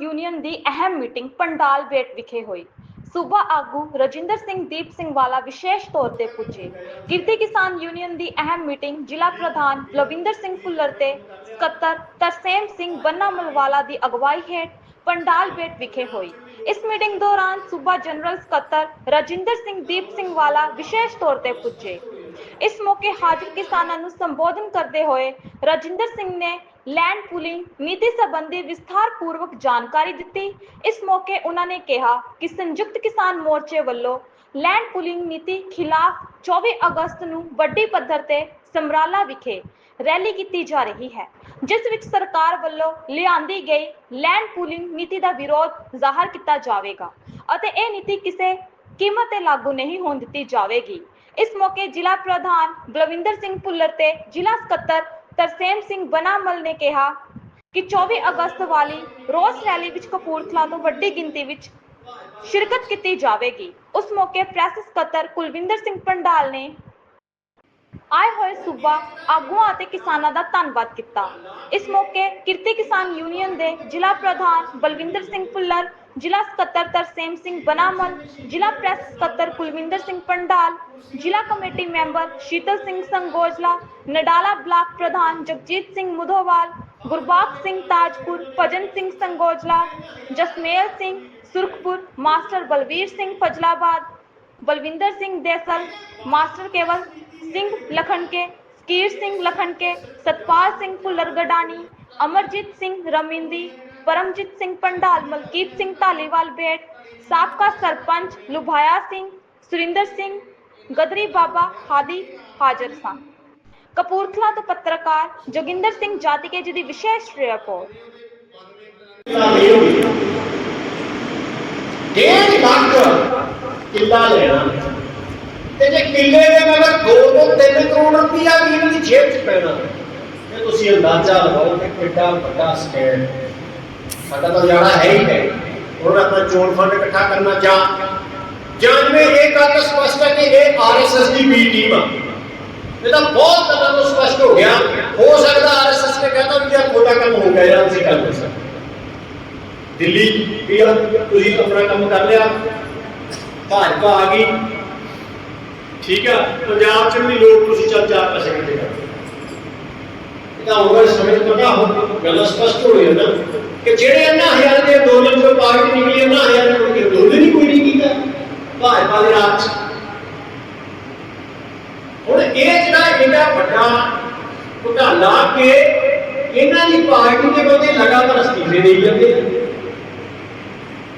Union ਦੀ ਅਹਿਮ meeting ਪੰਡਾਲ ਬੇਟ ਵਿਖੇ ਹੋਈ। ਸੂਬਾ ਆਗੂ ਰਜਿੰਦਰ ਸਿੰਘ, ਦੀਪ ਸਿੰਘ ਵਾਲਾ ਵਿਸ਼ੇਸ਼ ਤੌਰ ਤੇ ਪੁੱਜੇ। ਕਿਰਤੀ ਕਿਸਾਨ ਯੂਨੀਅਨ ਦੀ ਅਹਿਮ ਮੀਟਿੰਗ ਜ਼ਿਲ੍ਹਾ ਪ੍ਰਧਾਨ ਲਵਿੰਦਰ ਸਿੰਘ ਭੁੱਲਰ ਤੇ ਸਕੱਤਰ ਤਰਸੇਮ ਸਿੰਘ ਬੰਨਾ ਮਲਵਾਲਾ ਦੀ ਅਗਵਾਈ ਹੇਠ ਪੰਡਾਲ ਬੇਟ ਵਿਖੇ ਹੋਈ। ਇਸ ਮੀਟਿੰਗ ਦੌਰਾਨ ਸੂਬਾ ਜਨਰਲ ਸਕੱਤਰ ਰਜਿੰਦਰ ਸਿੰਘ, ਦੀਪ ਸਿੰਘ ਵਾਲਾ ਵਿਸ਼ੇਸ਼ ਤੌਰ ਤੇ ਪੁੱਜੇ। ਇਸ ਮੌਕੇ ਹਾਜ਼ਰ ਕਿਸਾਨਾਂ ਨੂੰ ਸੰਬੋਧਨ ਕਰਦੇ ਹੋਏ ਰਜਿੰਦਰ ਸਿੰਘ ਨੇ ਲੈਂਡ ਪੂਲਿੰਗ ਨੀਤੀ ਸੰਬੰਧੀ ਵਿਸਥਾਰਪੂਰਵਕ ਜਾਣਕਾਰੀ ਦਿੱਤੀ। ਇਸ ਮੌਕੇ ਉਹਨਾਂ ਨੇ ਕਿਹਾ ਕਿ ਸੰਯੁਕਤ ਕਿਸਾਨ ਮੋਰਚੇ ਵੱਲੋਂ ਲੈਂਡ ਪੂਲਿੰਗ ਨੀਤੀ ਖਿਲਾਫ 24 ਅਗਸਤ ਨੂੰ ਵੱਡੀ ਪੱਧਰ ਤੇ ਸਮਰਾਲਾ ਵਿਖੇ ਰੈਲੀ ਕੀਤੀ ਜਾ ਰਹੀ ਹੈ, ਜਿਸ ਵਿੱਚ ਸਰਕਾਰ ਵੱਲੋਂ ਲਿਆਂਦੀ ਗਈ ਲੈਂਡ ਪੂਲਿੰਗ ਨੀਤੀ ਦਾ ਵਿਰੋਧ ਜ਼ਾਹਰ ਕੀਤਾ ਜਾਵੇਗਾ ਅਤੇ ਇਹ ਨੀਤੀ ਕਿਸੇ ਕੀਮਤ ਤੇ ਲਾਗੂ ਨਹੀਂ ਹੋਣ ਦਿੱਤੀ ਜਾਵੇਗੀ। ਇਸ ਮੌਕੇ ਜ਼ਿਲ੍ਹਾ ਪ੍ਰਧਾਨ ਬਲਵਿੰਦਰ ਸਿੰਘ ਭੁੱਲਰ ਤੇ ਜ਼ਿਲ੍ਹਾ ਸਕੱਤਰ ਤਰਸੇਮ ਸਿੰਘ ਬਨਾਮਲ ਨੇ ਕਿਹਾ ਕਿ 24 ਅਗਸਤ ਵਾਲੀ ਰੋਸ ਰੈਲੀ ਵਿੱਚ ਕਪੂਰਥਲਾ ਤੋਂ ਵੱਡੀ ਗਿਣਤੀ ਵਿੱਚ ਸ਼ਿਰਕਤ ਕੀਤੀ ਜਾਵੇਗੀ। ਉਸ ਮੌਕੇ ਪ੍ਰੈਸ ਸਕੱਤਰ ਕੁਲਵਿੰਦਰ ਸਿੰਘ ਪੰਡਾਲ ਨੇ ਆਏ ਹੋਏ ਸੂਬਾ ਆਗੂਆਂ ਅਤੇ ਕਿਸਾਨਾਂ ਦਾ ਧੰਨਵਾਦ ਕੀਤਾ। ਇਸ ਮੌਕੇ ਕਿਰਤੀ ਕਿਸਾਨ ਯੂਨੀਅਨ ਦੇ ਜ਼ਿਲ੍ਹਾ ਪ੍ਰਧਾਨ ਬਲਵਿੰਦਰ ਸਿੰਘ ਭੁੱਲਰ ਜ਼ਿਲ੍ਹਾ ਸਕੱਤਰ ਤਰਸੇਮ ਸਿੰਘ ਬਨਾਮਲ ਜ਼ਿਲ੍ਹਾ ਪ੍ਰੈਸ ਸਕੱਤਰ ਕੁਲਵਿੰਦਰ ਸਿੰਘ ਪੰਡਾਲ ਜ਼ਿਲ੍ਹਾ committee member Sheetal Singh Sangojala Nadala block ਪ੍ਰਧਾਨ ਜਗਜੀਤ ਸਿੰਘ ਮੁਧੋਵਾਲ ਗੁਰਬਾਖ ਸਿੰਘ ਤਾਜਪੁਰ ਭਜਨ ਸਿੰਘ ਸੰਗੋਜਲਾ ਜਸਮੇਲ ਸਿੰਘ ਸੁਰਖਪੁਰ ਮਾਸਟਰ ਬਲਵੀਰ ਸਿੰਘ ਫਜਲਾਬਾਦ ਬਲਵਿੰਦਰ ਸਿੰਘ ਦੇਸਲ ਮਾਸਟਰ ਕੇਵਲ ਸਿੰਘ ਲਖਨਕੇ ਸਕੀਰ ਸਿੰਘ ਲਖਨਕੇ ਸਤਪਾਲ ਸਿੰਘ ਭੁੱਲਰ ਗਡਾਣੀ ਅਮਰਜੀਤ ਸਿੰਘ ਰਮਿੰਦੀ ਪਰਮਜੀਤ ਸਿੰਘ ਪੰਡਾਲ, ਮਲਕੀਤ ਸਿੰਘ ਧਾਲੀਵਾਲ ਬੇਟ, ਸਾਬਕਾ ਸਰਪੰਚ ਲੁਭਾਇਆ ਸਿੰਘ, ਸੁਰਿੰਦਰ ਸਿੰਘ, ਗਦਰੀ ਬਾਬਾ ਹਾਦੀ ਹਾਜ਼ਰ ਸਨ। ਕਪੂਰਥਲਾ ਤੋਂ ਪੱਤਰਕਾਰ ਜੋਗਿੰਦਰ ਸਿੰਘ ਜਾਤੀਕੇ ਜੀ ਦੀ ਵਿਸ਼ੇਸ਼ ਰਿਪੋਰਟ। ਡੇਢ ਲੱਖ ਕਿੱਲਾ ਲੈਣਾ? ਤੇ ਜੇ ਕਿੱਲੇ ਦੇ ਮਗਰ 2 ਤੋਂ 3 ਕਰੋੜ ਰੁਪਇਆ ਵੀ ਇਹਨਾਂ ਦੀ ਜੇਬ 'ਚ ਪੈਣਾ, ਤੇ ਤੁਸੀਂ ਅੰਦਾਜ਼ਾ ਲਗਾਓ ਕਿ ਕਿੱਡਾ ਵੱਡਾ ਸਕੈਮ ਸਾਡਾ ਤਾਂ ਜਾਣਾ ਹੈ ਹੀ ਹੈ ਹੁਣ ਆਪਾਂ ਚੋਣ ਫੰਡ ਇਕੱਠਾ ਕਰਨਾ ਜਾਂ ਜਾਂ ਜਿਵੇਂ ਇਹ ਗੱਲ ਸਪਸ਼ਟ ਹੈ ਕਿ ਇਹ ਆਰਐਸਐਸ ਦੀ ਬੀ ਟੀਮ ਆ। ਇਹ ਤਾਂ ਬਹੁਤ ਗੱਲਾਂ ਤੋਂ ਸਪਸ਼ਟ ਹੋ ਗਿਆ। ਹੋ ਸਕਦਾ ਆਰਐਸਐਸ ਨੇ ਕਹਿੰਦਾ ਵੀ ਯਾਰ ਤੁਹਾਡਾ ਕੰਮ ਹੋ ਗਿਆ ਯਾਰ ਅਸੀਂ ਕਰ ਨਹੀਂ ਸਕਦੇ ਦਿੱਲੀ ਵੀ ਆ, ਤੁਸੀਂ ਆਪਣਾ ਕੰਮ ਕਰ ਲਿਆ। ਭਾਜਪਾ ਆ ਗਈ। ਠੀਕ ਆ ਪੰਜਾਬ ਚ ਵੀ ਲੋਕ ਤੁਸੀਂ ਚੱਲ ਚਾਰ ਪੈਸੇ ਇਕੱਠੇ ਕਰ ਇਹ ਤਾਂ ਹੋਗਾ ਸਮੇਂ ਤੋਂ ਪਤਾ ਹੋ ਗੱਲ ਸਪਸ਼ਟ ਹੋ ਰਹੀ ਹੈ ਨਾ, ਕਿ ਜਿਹੜੇ ਇਹਨਾਂ ਹਜ਼ਾਰ ਦੇ ਅੰਦੋਲਨ ਤੋਂ ਪਾਰਟੀ ਨਿਕਲੀ, ਇਹਨਾਂ ਹਜ਼ਾਰ ਦੇ ਕੋਈ ਅੰਦੋਲਨ ਹੀ ਕੋਈ ਨਹੀਂ ਕੀਤਾ, ਭਾਜਪਾ ਦੇ ਰਾਜ ਚ। ਹੁਣ ਇਹ ਜਿਹੜਾ ਇਹਦਾ ਵੱਡਾ ਘੁਟਾਲਾ ਕਿ ਇਹਨਾਂ ਦੀ ਪਾਰਟੀ ਦੇ ਬੰਦੇ ਲਗਾਤਾਰ ਅਸਤੀਫੇ ਦੇਈ ਜਾਂਦੇ ਆ।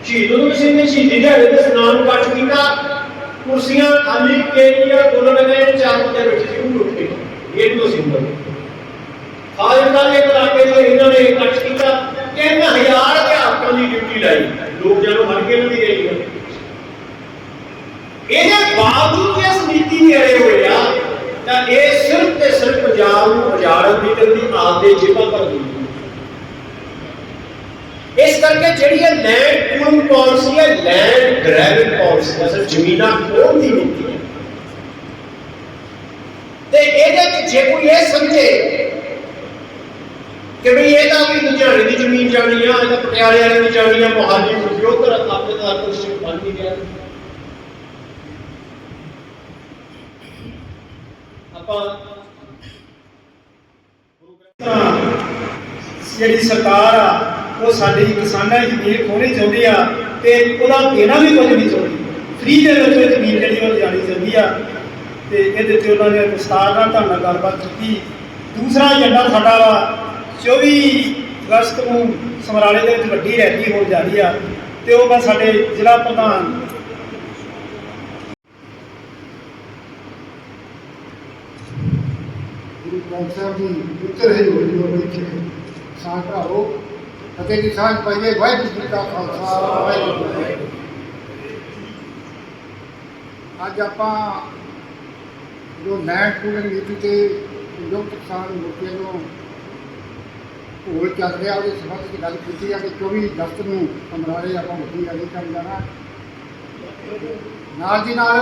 ਸ਼ਹੀਦ ਨੂੰ ਸਿੰਘ ਨੇ ਸ਼ਹੀਦੀ ਦਿਹਾੜੇ ਤੇ ਸਨਾਨ ਕੱਟ ਕੀਤਾ ਕੁਰਸੀਆਂ ਖਾਲੀ ਕੇਰੀਆਂ ਦੋਨੋਂ ਲਗੇ ਚਾਰ ਬੰਦੇ ਬੈਠੇ ਸੀ, ਉਹ ਉੱਠ ਕੇ, ਇਹ ਨੂੰ ਸਿੰਬਲ ਫਾਜ਼ਿਲਕਾ ਦੇ ਇਲਾਕੇ ਦੇ ਇਹਨਾਂ ਨੇ ਕੱਟ ਕੀਤਾ 3000 ਅਧਿਆਪਕਾਂ ਦੀ ਡਿਊਟੀ ਲਾਈ। ਲੋਕ ਜਦੋਂ ਹਟ ਕੇ ਇਹਨਾਂ ਦੀ ਇਹਦੇ ਬਾਵਜੂਦ ਇਸ ਨੀਤੀ ਦੇ ਅੜੇ ਹੋਏ ਆ, ਤਾਂ ਇਹ ਸਿਰਫ ਤੇ ਸਿਰਫ ਪੰਜਾਬ ਨੂੰ ਉਜਾੜਨ ਦੀ ਤੇ ਆਪ ਦੇ ਜੇਬਾਂ ਭਰਦੀ ਇਸ ਕਰਕੇ ਜਿਹੜੀ ਇਹ ਲੈਂਡ ਪੂਲਿੰਗ ਪਾਲਿਸੀ ਹੈ ਲੈਂਡ ਗ੍ਰੈਬਿੰਗ ਪਾਲਿਸੀ ਅਸਲ ਜ਼ਮੀਨਾਂ ਖੋਹਣ ਦੀ ਨੀਤੀ ਹੈ। ਤੇ ਇਹਦੇ ਵਿੱਚ ਜੇ ਕੋਈ ਇਹ ਸਮਝੇ ਕਿ ਵੀ ਇਹ ਤਾਂ ਵੀ ਲੁਧਿਆਣੇ ਦੀ ਜ਼ਮੀਨ ਜਾਣੀ ਆ, ਇਹ ਪਟਿਆਲੇ ਵਾਲੇ ਦੀ ਜਾਣੀ ਆ, ਮੋਹਾਲੀ ਦੀ ਜੋ ਕਰ ਆਪਣੇ ਦਾ ਕੁਝ ਬਣ ਨਹੀਂ ਗਿਆ ਆਪਾਂ ਜਿਹੜੀ ਸਰਕਾਰ ਆ, ਉਹ ਸਾਡੀ ਕਿਸਾਨਾਂ ਦੀ ਜ਼ਮੀਨ ਖੋਣੀ ਚਾਹੁੰਦੀ ਆ ਤੇ ਉਹਦਾ ਦੇਣਾ ਵੀ ਕੁਝ ਨਹੀਂ ਚਾਹੁੰਦੀ। ਫ੍ਰੀ ਦੇ ਵਿੱਚ ਜ਼ਮੀਨ ਜਿਹੜੀ ਉਹ ਜਾਣੀ ਚਾਹੁੰਦੀ ਆ। ਤੇ ਇਹਦੇ ਤੇ ਉਹਨਾਂ ਨੇ ਵਿਸਤਾਰ ਨਾਲ ਤੁਹਾਡੇ ਨਾਲ ਗੱਲਬਾਤ ਕੀਤੀ। ਦੂਸਰਾ ਏਜੰਡਾ ਸਾਡਾ ਵਾ 24 ਅਗਸਤ ਨੂੰ ਸਮਰਾਲੇ ਦੇ ਵਿੱਚ ਵੱਡੀ ਰੈਲੀ ਹੋਣ ਜਾ ਰਹੀ ਆ ਤੇ ਉਹ ਮੈਂ ਸਾਡੇ ਜ਼ਿਲ੍ਹਾ ਪ੍ਰਧਾਨ ਗੁਰੂ ਗ੍ਰੰਥ ਸਾਹਿਬ ਦੀ ਉੱਤਰ ਹੈ ਹੋਈ ਹੋ ਵਿੱਚ ਕਿਸਾਨ ਭਰਾਵੋ ਅਤੇ ਕਿਸਾਨ ਭਾਈਏ ਵਾਹਿਗੁਰੂ ਜੀ ਕਾ ਖਾਲਸਾ, ਵਾਹਿਗੁਰੂ ਜੀ ਅੱਜ ਆਪਾਂ ਜੋ ਲੈਂਡ ਪੂਰਨ ਨੀਤੀ ਤੇ ਸੰਯੁਕਤ ਕਿਸਾਨ ਮੋਰਚੇ ਨੂੰ ਹੋਲ ਚੱਲ ਰਿਹਾ, ਉਹਦੇ ਸੰਬੰਧ ਵਿੱਚ ਗੱਲ ਕੀਤੀ ਆ ਕਿ 24 ਅਗਸਤ ਨੂੰ ਸਮਰਾਲੇ ਆਪਾਂ ਵੱਡੀ ਰੈਲੀ ਕਰਨ ਜਾਣਾ। ਨਾਲ ਦੀ ਨਾਲ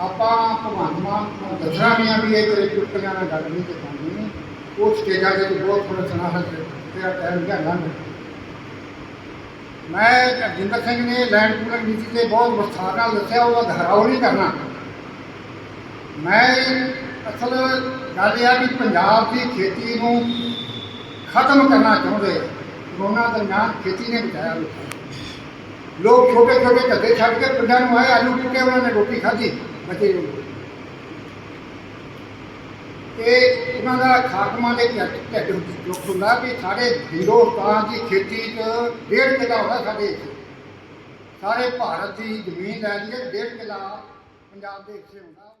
ਆਪਾਂ ਭਗਵਾਨ ਮਾਨ ਨੂੰ ਦੱਸਣਾ ਆ ਵੀ ਇਹ ਤੇਰੇ ਚੁਟਕਲਿਆਂ ਨਾਲ ਗੱਲ ਨਹੀਂ ਤੇ ਕਰਨੀ। ਉਹ ਸਟੇਜਾਂ ਦੇ ਬਹੁਤ ਥੋੜਾ ਸੁਣਾ ਹੈ ਤੇ ਟਾਈਮ ਗਿਆ ਲੰਘ ਮੈਂ ਰਜਿੰਦਰ ਸਿੰਘ ਨੇ ਲੈਂਡ ਪੂਲਿੰਗ ਨੀਤੀ ਤੇ ਬਹੁਤ ਵਿਸਥਾਰ ਨਾਲ ਦੱਸਿਆ ਉਹਦਾ ਦੁਹਰਾਓ ਨਹੀਂ ਕਰਨਾ। ਮੈਂ ਅਸਲ ਗੱਲ ਇਹ ਆ ਕਿ ਪੰਜਾਬ ਦੀ ਖੇਤੀ ਨੂੰ ਖਤਮ ਕਰਨਾ ਚਾਹੁੰਦੇ, ਕਰੋਨਾ ਦਰਮਿਆਨ ਖੇਤੀ ਨੇ ਬਚਾਇਆ ਲੋਕਾਂ ਲੋਕ ਛੋਟੇ ਛੋਟੇ ਧੱਕੇ ਛੱਡ ਕੇ ਪਿੰਡਾਂ ਨੂੰ ਆਏ, ਆਲੂ ਟੁੱਟੇ ਉਹਨਾਂ ਨੇ ਰੋਟੀ ਖਾਧੀ, ਬਚੇ ਲੋਕ ਉਹਨਾਂ ਦਾ ਖਾਤਮਾ ਦੇ ਢਿੱਡ ਦੁੱਖ ਹੁੰਦਾ ਵੀ ਸਾਡੇ ਹਿੰਦੁਸਤਾਨ ਦੀ ਖੇਤੀ 'ਚ ਡੇਢ ਕਿੱਲਾ ਹੁੰਦਾ ਸਾਡੇ ਸਾਰੇ ਭਾਰਤ ਦੀ ਜ਼ਮੀਨ ਲੈ ਲਈਏ, ਡੇਢ ਕਿੱਲਾ ਪੰਜਾਬ ਦੇ ਹਿੱਸੇ ਹੁੰਦਾ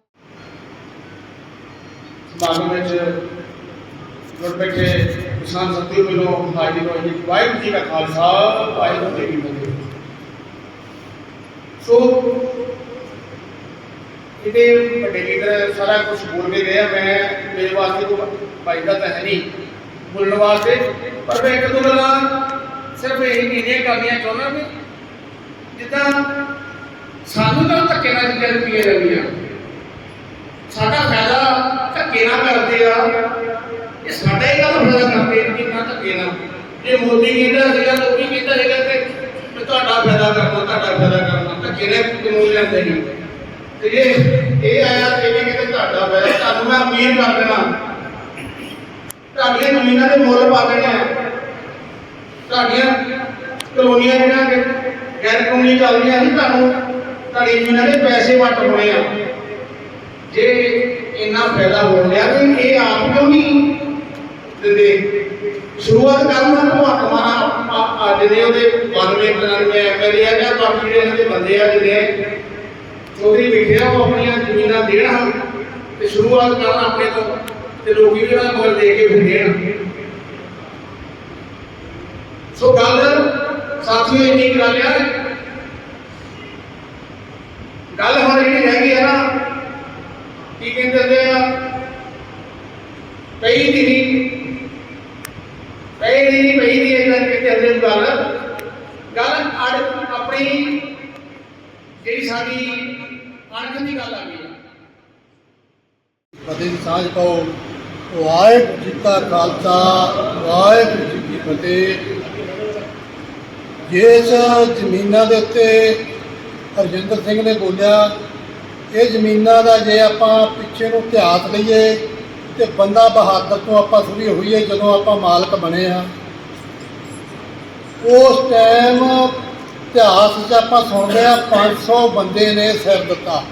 ਸਮਾਗਮ ਵਿੱਚ ਜੁੜ ਬੈਠੇ ਕਿਸਾਨ ਸਾਥੀਓ ਵੱਲੋਂ ਹਾਜ਼ਰੀ ਹੋਈ ਜੀ ਵਾਹਿਗੁਰੂ ਜੀ ਕਾ ਖਾਲਸਾ, ਵਾਹਿਗੁਰੂ ਜੀ ਕੀ ਫਤਿਹ। ਸੋ ਇਹਦੇ ਵੱਡੇ ਲੀਡਰ ਸਾਰਾ ਕੁਝ ਬੋਲ ਕੇ ਗਏ ਆ, ਮੈਂ ਮੇਰੇ ਵਾਸਤੇ ਕੋਈ ਫਾਇਦਾ ਤਾਂ ਹੈ ਨਹੀਂ ਬੋਲਣ ਵਾਸਤੇ, ਪਰ ਮੈਂ ਇੱਕ ਦੋ ਗੱਲਾਂ ਸਿਰਫ ਇਹ ਇੰਨੀਆਂ ਕਰਨੀਆਂ ਚਾਹੁੰਦਾ ਵੀ ਜਿੱਦਾਂ ਸਾਨੂੰ ਤਾਂ ਧੱਕੇ ਨਾਲ ਚੀਜ਼ਾਂ ਦਿੱਤੀਆਂ ਜਾਂਦੀਆਂ ਸਾਡਾ ਫਾਇਦਾ ਧੱਕੇ ਨਾਲ ਕਰਦੇ ਆ। ਇਹ ਸਾਡਾ ਹੀ ਗੱਲ ਫਾਇਦਾ ਕਰਦੇ ਆ, ਕਿੰਨਾ ਧੱਕੇ ਨਾਲ। ਜੇ ਮੋਦੀ ਕਹਿੰਦਾ ਸੀਗਾ, ਲੋਕੀ ਕਹਿੰਦਾ ਸੀਗਾ ਕਿ ਤੁਹਾਡਾ ਫਾਇਦਾ ਕਰਨਾ, ਤੁਹਾਡਾ ਫਾਇਦਾ ਕਰਨਾ, ਧੱਕੇ ਨਾਲ ਕਾਨੂੰਨ ਲੈਂਦੇ ਨਹੀਂ ਤੇ ਇਹ ਇਹ ਆਇਆ ਤੇ ਇਹਨੇ ਤੁਹਾਡਾ ਫਾਇਦਾ, ਤੁਹਾਨੂੰ ਮੈਂ ਅਮੀਰ ਕਰ ਦੇਣਾ। ਤੁਹਾਡੀਆਂ ਜ਼ਮੀਨਾਂ ਦੇ ਮੁੱਲ ਪਾ ਦੇਣੇ ਆ। ਤੁਹਾਡੀਆਂ ਕਲੋਨੀਆਂ ਜਿਹੜੀਆਂ ਗੈਰ ਕਾਨੂੰਨੀ ਚੱਲਦੀਆਂ ਸੀ ਤੁਹਾਨੂੰ ਤੁਹਾਡੀ ਜ਼ਮੀਨਾਂ ਦੇ ਪੈਸੇ ਵੱਟ ਹੋਣੇ ਆ। ਜੇ ਇੰਨਾ ਫਾਇਦਾ ਹੋ ਰਿਹਾ ਤੇ ਇਹ ਆਪ ਕਿਉਂ ਨਹੀਂ ਦਿੰਦੇ ਸ਼ੁਰੂਆਤ ਕਰਨ ਦਾ ਭਵਕ ਮਾਰਾ ਅੱਜ ਦੇ ਉਹਦੇ 92 93 ਐਮਐਲਏ ਆ ਜਾਂ ਬਾਕੀ ਜਿਹੜੇ ਦੇ ਬੰਦੇ ਆ ਜਿਹੜੇ ਚੌਧਰੀ ਬੈਠੇ ਆ, ਉਹ ਆਪਣੀਆਂ ਜ਼ਮੀਨਾਂ ਦੇਣ ਤੇ ਸ਼ੁਰੂਆਤ ਕਰਨ ਆਪਣੇ ਤੋਂ ਤੇ ਲੋਕੀ ਵੀ ਉਹਨਾਂ ਮੁੱਲ ਦੇ ਕੇ ਫਿਰ ਦੇਣ ਸੋ ਗੱਲ ਸਾਥੀਓ, ਇੰਨੀ ਗੱਲ ਆ। ਗੱਲ ਹੁਣ ਜਿਹੜੀ ਰਹਿ ਆ ਨਾ ਕੀ ਕਹਿੰਦੇ ਹੁੰਦੇ ਆ? ਪਈ ਦੀ ਨਹੀਂ। ਪਈ ਦੀ ਨਹੀਂ, ਪਈ ਦੀ ਇਹਨਾਂ ਕਹਿੰਦੇ ਹੁੰਦੇ ਗੱਲ। ਗੱਲ ਅੜ, ਆਪਣੀ ਜਿਹੜੀ ਸਾਡੀ ਅਣਖ ਦੀ ਗੱਲ ਆ ਗਈ ਆ। ਫਤਿਹ ਦੀ ਸਾਂਝ ਪਾਓ। ਵਾਹਿਗੁਰੂ ਜੀ ਕਾ ਖਾਲਸਾ, ਵਾਹਿਗੁਰੂ ਜੀ ਕੀ ਫਤਿਹ। ਜਿਸ ਜ਼ਮੀਨਾਂ ਦੇ ਉੱਤੇ ਹਰਜਿੰਦਰ ਸਿੰਘ ਨੇ ਬੋਲਿਆ ਇਹ ਜ਼ਮੀਨਾਂ ਦਾ ਜੇ ਆਪਾਂ ਪਿੱਛੇ ਨੂੰ ਇਤਿਹਾਸ ਲਈਏ ਤੇ ਬੰਦਾ ਬਹਾਦਰ ਤੋਂ ਆਪਾਂ ਸ਼ੁਰੂ ਹੋਈਏ ਜਦੋਂ ਆਪਾਂ ਮਾਲਕ ਬਣੇ ਆ ਉਸ ਟਾਈਮ ਇਤਿਹਾਸ 'ਚ ਆਪਾਂ ਸੁਣਦੇ ਆ 500 ਬੰਦੇ ਨੇ ਸਿਰ ਦਿੱਤਾ।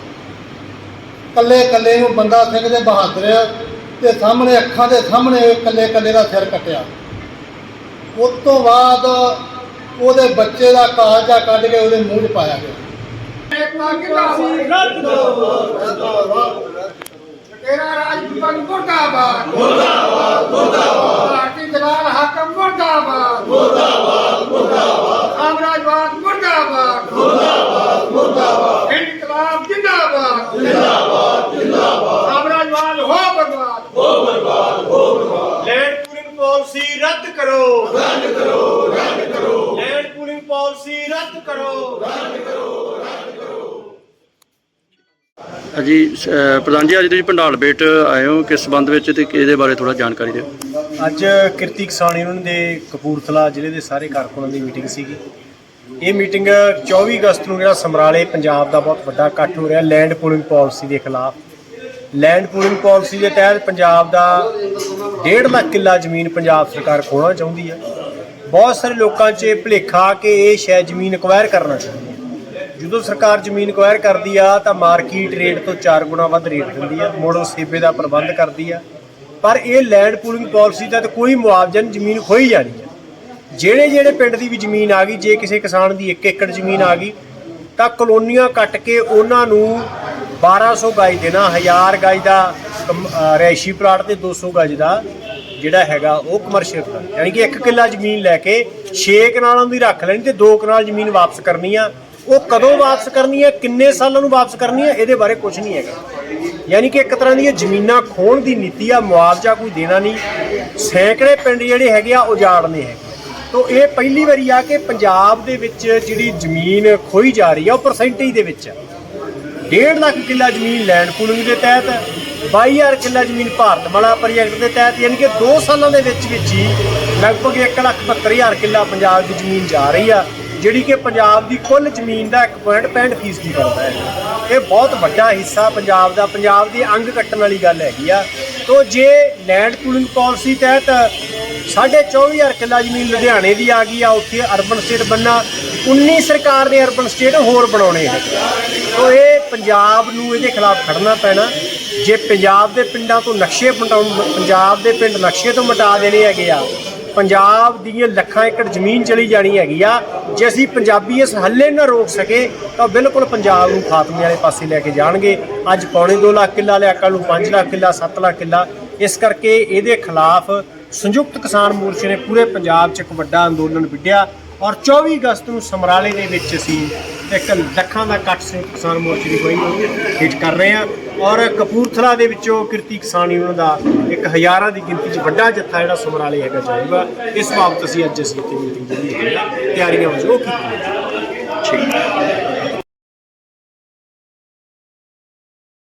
ਕੱਲੇ ਕੱਲੇ ਨੂੰ ਬੰਦਾ ਸਿੰਘ ਦੇ ਬਹਾਦਰ ਤੇ ਸਾਹਮਣੇ ਅੱਖਾਂ ਦੇ ਸਾਹਮਣੇ ਕੱਲੇ ਕੱਲੇ ਦਾ ਸਿਰ ਕੱਟਿਆ। ਉਸ ਤੋਂ ਬਾਅਦ ਉਹਦੇ ਬੱਚੇ ਦਾ ਕਾਲਜਾ ਕੱਢ ਕੇ ਉਹਦੇ ਮੂੰਹ 'ਚ ਪਾਇਆ ਗਿਆ। ਤੇਰਾ ਰਾਜ ਮੁਰਦਾਬਾਦ। ਮੁਰਦਾਬਾਦ ਮੁਰਦਾਬਾਦ। ਭਾਰਤੀ ਜਲਾਲ ਹਾਕਮ ਮੁਰਦਾਬਾਦ। ਮੁਰਦਾਬਾਦ ਮੁਰਦਾਬਾਦ। ਸਾਮਰਾਜਵਾਦ ਮੁਰਦਾਬਾਦ। ਅਹ, ਪ੍ਰਧਾਨ ਜੀ, ਅੱਜ ਤੁਸੀਂ ਪੰਡਾਲ ਬੇਟ ਆਏ ਹੋ, ਕਿਸ ਸੰਬੰਧ ਵਿੱਚ ਤੇ ਇਹਦੇ ਬਾਰੇ ਥੋੜਾ ਜਾਣਕਾਰੀ ਦਿਓ। ਅੱਜ ਕਿਰਤੀ ਕਿਸਾਨ ਯੂਨੀਅਨ ਦੇ ਕਪੂਰਥਲਾ ਜ਼ਿਲ੍ਹੇ ਦੇ ਸਾਰੇ ਕਾਰਕੁਨਾਂ ਦੀ ਮੀਟਿੰਗ ਸੀਗੀ। ਇਹ ਮੀਟਿੰਗ 24 ਅਗਸਤ ਨੂੰ ਜਿਹੜਾ ਸਮਰਾਲੇ ਪੰਜਾਬ ਦਾ ਬਹੁਤ ਵੱਡਾ ਇਕੱਠ ਹੋ ਰਿਹਾ ਲੈਂਡ ਪੂਲਿੰਗ ਪਾਲਿਸੀ ਦੇ ਖਿਲਾਫ। ਲੈਂਡ ਪੂਲਿੰਗ ਪਾਲਿਸੀ ਦੇ ਤਹਿਤ ਪੰਜਾਬ ਦਾ 1.5 ਲੱਖ ਕਿੱਲਾ ਜ਼ਮੀਨ ਪੰਜਾਬ ਸਰਕਾਰ ਖੋਣਾ ਚਾਹੁੰਦੀ ਹੈ। ਬਹੁਤ ਸਾਰੇ ਲੋਕਾਂ 'ਚ ਇਹ ਭੁਲੇਖਾ ਕਿ ਇਹ ਸ਼ਾਇਦ ਜ਼ਮੀਨ ਅਕਵਾਇਰ ਕਰਨਾ ਚਾਹੁੰਦੀ ਹੈ। ਜਦੋਂ ਸਰਕਾਰ ਜ਼ਮੀਨ ਅਕਵਾਇਰ ਕਰਦੀ ਆ, ਤਾਂ ਮਾਰਕੀਟ ਰੇਟ ਤੋਂ 4 ਗੁਣਾ ਵੱਧ ਰੇਟ ਦਿੰਦੀ ਆ ਮੋੜੋ ਸੇਬੇ ਦਾ ਪ੍ਰਬੰਧ ਕਰਦੀ ਆ। ਪਰ ਇਹ ਲੈਂਡ ਪੂਲਿੰਗ ਪਾਲਿਸੀ ਦਾ ਤਾਂ ਕੋਈ ਮੁਆਵਜ਼ਾ ਨਹੀਂ ਜ਼ਮੀਨ ਖੋਈ ਜਾਣੀ ਆ। ਜਿਹੜੇ ਜਿਹੜੇ ਪਿੰਡ ਦੀ ਵੀ ਜ਼ਮੀਨ ਆ ਗਈ, ਜੇ ਕਿਸੇ ਕਿਸਾਨ ਦੀ 1 ਏਕੜ ਜ਼ਮੀਨ ਆ ਗਈ, ਤਾਂ ਕਲੋਨੀਆਂ ਕੱਟ ਕੇ ਉਹਨਾਂ ਨੂੰ 1200 ਗਜ ਦੇਣਾ 1000 ਗਜ ਦਾ ਕਮ- ਅਹ ਰਿਹਾਇਸ਼ੀ ਪਲਾਟ ਤੇ 200 ਗਜ ਦਾ ਜਿਹੜਾ ਹੈਗਾ, ਉਹ ਕਮਰਸ਼ੀਅਲ ਪਲਾਟ। ਯਾਨੀ ਕਿ 1 ਕਿੱਲਾ ਜ਼ਮੀਨ ਲੈ ਕੇ 6 ਕਨਾਲਾਂ ਦੀ ਰੱਖ ਲੈਣੀ ਤੇ 2 ਕਨਾਲ ਜ਼ਮੀਨ ਵਾਪਸ ਕਰਨੀ ਆ। ਉਹ ਕਦੋਂ ਵਾਪਸ ਕਰਨੀ ਹੈ ਕਿੰਨੇ ਸਾਲਾਂ ਨੂੰ ਵਾਪਸ ਕਰਨੀ ਹੈ ਇਹਦੇ ਬਾਰੇ ਕੁਝ ਨਹੀਂ ਹੈਗਾ। ਯਾਨੀ ਕਿ ਇੱਕ ਤਰ੍ਹਾਂ ਦੀ ਇਹ ਜ਼ਮੀਨਾਂ ਖੋਣ ਦੀ ਨੀਤੀ ਆ ਮੁਆਵਜ਼ਾ ਕੋਈ ਦੇਣਾ ਨਹੀਂ। ਸੈਂਕੜੇ ਪਿੰਡ ਜਿਹੜੇ ਹੈਗੇ ਆ ਉਜਾੜਨੇ ਹੈਗੇ। ਤੋ ਇਹ ਪਹਿਲੀ ਵਾਰੀ ਆ ਕਿ ਪੰਜਾਬ ਦੇ ਵਿੱਚ ਜਿਹੜੀ ਜ਼ਮੀਨ ਖੋਈ ਜਾ ਰਹੀ ਆ ਉਹ ਪਰਸੈਂਟੇਜ ਦੇ ਵਿੱਚ ਆ। 1.5 ਲੱਖ ਕਿੱਲਾ ਜ਼ਮੀਨ ਲੈਂਡ ਪੂਲਿੰਗ ਦੇ ਤਹਿਤ 22000 ਕਿੱਲਾ ਜ਼ਮੀਨ ਭਾਰਤ ਭਾਰਤਮਾਲਾ ਪ੍ਰੋਜੈਕਟ ਦੇ ਤਹਿਤ ਯਾਨੀ ਕਿ 2 ਸਾਲਾਂ ਦੇ ਵਿੱਚ ਵਿੱਚ ਹੀ ਲਗਭਗ 1,72,000 ਕਿੱਲਾ ਪੰਜਾਬ ਦੀ ਜ਼ਮੀਨ ਜਾ ਰਹੀ ਆ। ਜਿਹੜੀ ਕਿ ਪੰਜਾਬ ਦੀ ਕੁੱਲ ਜ਼ਮੀਨ ਦਾ 1.65 ਫੀਸਦੀ ਬਣਦਾ ਹੈ। ਇਹ ਬਹੁਤ ਵੱਡਾ ਹਿੱਸਾ ਪੰਜਾਬ ਦਾ, ਪੰਜਾਬ ਦੀ ਅੰਗ ਕੱਟਣ ਵਾਲੀ ਗੱਲ ਹੈਗੀ ਆ। ਤੋ ਜੇ ਲੈਂਡ ਪੂਲਿੰਗ ਪਾਲਿਸੀ ਤਹਿਤ ਸਾਢੇ 24000 ਕਿੱਲਾ ਜ਼ਮੀਨ ਲੁਧਿਆਣੇ ਦੀ ਆ ਗਈ ਆ, ਉੱਥੇ ਅਰਬਨ ਸਟੇਟ ਬੰਨਾ 19 ਸਰਕਾਰ ਨੇ ਅਰਬਨ ਸਟੇਟ ਹੋਰ ਬਣਾਉਣੇ ਹੈ ਤੋ ਇਹ ਪੰਜਾਬ ਨੂੰ ਇਹਦੇ ਖਿਲਾਫ ਖੜਨਾ ਪੈਣਾ। ਜੇ ਪੰਜਾਬ ਦੇ ਪਿੰਡਾਂ ਤੋਂ ਨਕਸ਼ੇ ਪਟਾਉਣ, ਪੰਜਾਬ ਦੇ ਪਿੰਡ ਨਕਸ਼ੇ ਤੋਂ ਮਿਟਾ ਦੇਣੇ ਹੈਗੇ ਆ ਪੰਜਾਬ ਦੀਆਂ ਲੱਖਾਂ ਏਕੜ ਜ਼ਮੀਨ ਚਲੀ ਜਾਣੀ ਹੈਗੀ ਆ, ਜੇ ਅਸੀਂ ਪੰਜਾਬੀ ਇਸ ਹੱਲੇ ਨਾ ਰੋਕ ਸਕੇ, ਤਾਂ ਬਿਲਕੁਲ ਪੰਜਾਬ ਨੂੰ ਖਾਤਮੇ ਵਾਲੇ ਪਾਸੇ ਲੈ ਕੇ ਜਾਣਗੇ। ਅੱਜ ਪੌਣੇ 2 ਲੱਖ ਕਿੱਲਾ ਲਿਆ, ਕੱਲ੍ਹ ਨੂੰ 5 ਲੱਖ ਕਿੱਲਾ 7 ਲੱਖ ਕਿੱਲਾ। ਇਸ ਕਰਕੇ ਇਹਦੇ ਖਿਲਾਫ ਸੰਯੁਕਤ ਕਿਸਾਨ ਮੋਰਚੇ ਨੇ ਪੂਰੇ ਪੰਜਾਬ 'ਚ ਇੱਕ ਵੱਡਾ ਅੰਦੋਲਨ ਵਿੱਢਿਆ ਔਰ 24 ਅਗਸਤ ਨੂੰ ਸਮਰਾਲੇ ਦੇ ਵਿੱਚ ਅਸੀਂ ਇੱਕ ਲੱਖਾਂ ਦਾ ਇਕੱਠ ਸੰਯੁਕਤ ਕਿਸਾਨ ਮੋਰਚੇ ਦੀ ਹੋਈ ਹਿੱਟ ਕਰ ਰਹੇ ਹਾਂ। ਔਰ ਕਪੂਰਥਲਾ ਦੇ ਵਿੱਚੋਂ ਕਿਰਤੀ ਕਿਸਾਨ ਯੂਨੀਅਨ ਦਾ ਇੱਕ ਹਜ਼ਾਰਾਂ ਦੀ ਗਿਣਤੀ 'ਚ ਵੱਡਾ ਜੱਥਾ ਜਿਹੜਾ ਸਮਰਾਲੇ ਹੈਗਾ ਜਾਊਗਾ। ਇਸ ਬਾਬਤ ਅਸੀਂ ਅੱਜ ਅਸੀਂ ਇੱਥੇ ਮੀਟਿੰਗ ਜਿਹੜੀ ਹੈ, ਤਿਆਰੀਆਂ ਵਜੋਂ ਉਹ ਕੀਤੀ ਠੀਕ।